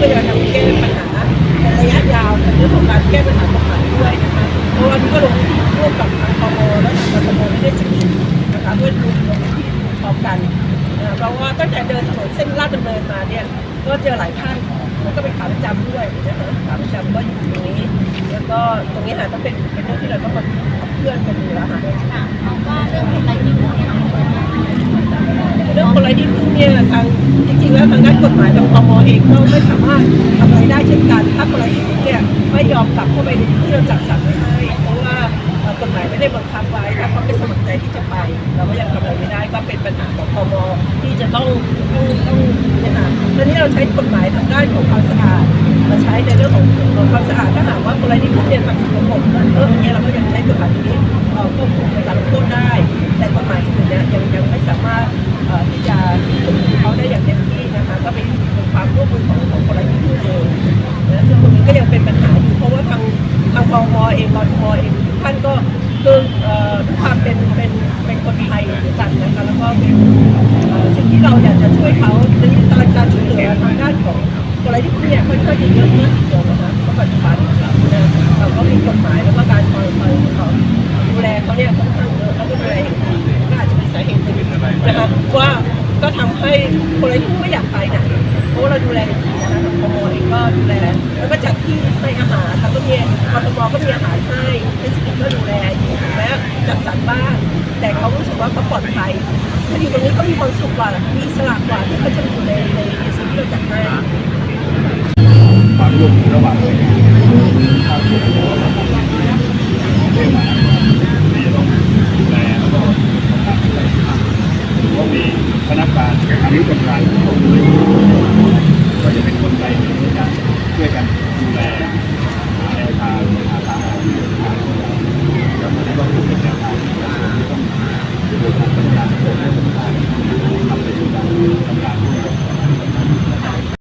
พื่อจะทำแก้ปัญหาในระยะยาวในเรื่องของการแก้ปัญหากฎหมายด้วยนะคะเพราะว่านี่ก็ลงร่วมกับทางกมและทางกทมไม่ได้สกินนะคะเพื่อดูลงที่พร้อมกันเพราะว่าตั้งแต่เดินถนนเส้นลาดดำเนินมาเนี่ยก็เจอหลายท่านแล้วก็เป็นขาประจำด้วยนะคะขาประจำก็อยู่ตรงนี้ แล้วก็ตรงนี้ค่ะต้องเป็นเป็นเรื่องที่เราต้องมาเคลื่อนกันอยู่แล้วค่ะค่ะมองว่าเรื่องอะไรที่พูดเนี่ยมันจะมา เรื่องคนไร้ที่พึ่ง เนี่ยทางจริงๆแล้วทางด้านกฎหมายทางพมเองก็ไม่สามารถทำอะไรได้เช่นกัน ถ้าคนไร้ที่พึ่งเนี่ยไม่ยอมกลับเข้าไปในที่เราจัดสรรไว้ให้เพราะว่ากฎหมายไม่ได้บังคับไว้ถ้าเขาไม่สมัครใจที่จะไป เราก็ยังทำอะไรไม่ได้ก็เป็นปัญหาของพมที่จะต้องต้องต้องนะคะตอนนี้เราใช้กฎหมายทางด้านของความสะอาดมาใช้ในเรื่องของของความสะอาดถ้าหากว่าคนไร้ที่พึ่งเนี่ยทำสกปรกนั่นเอออันนี้เราก็ยังใช้กฎหมายนี้ เนี่ยยังยังไม่สามารถที่จะควบคุมเขาได้อย่างเต็มที่นะคะก็เป็นความร่วมมือของของคนละที่เองนะซึ่งตรงนี้ก็ยังเป็นปัญหาอยู่เพราะว่าทางทางพมอเองกทมเองท่านก็คือทุกความเป็นเป็นเป็นคนไทยด้วยกันนะคะแล้วก็สิ่งที่เราอยากจะช่วยเขาในการการช่วยเหลือทางด้านของคนละที่พึ่งเนี่ยค่อนข้างจะเยอะมากเดียวนะคะเพราะปัจจุบันเราเนี่ยเราก็มีกฎหมายแล้วก็ ก็ทำให้คนไร้ที่ไม่อยากไปไหนเพราะว่าเราดูแลอย่างดีนะคะทางพมเองก็ดูแลแล้วก็จัดที่ให้อาหารทางก็มีกทมก็มีอาหารให้เทศกิจก็ดูแลอยู่แม้จัดสรรบ้างแต่เขารู้สึกว่าเขาปลอดภัยถ้าอยู่ตรงนี้เขามีความสุขกว่ามีอิสระกว่าที่เขาจะอยู่ในในสิ่งที่เราจัดให้ความร่วมมือระหว่างหน่วยงาน คณะการอนุกรรมการของ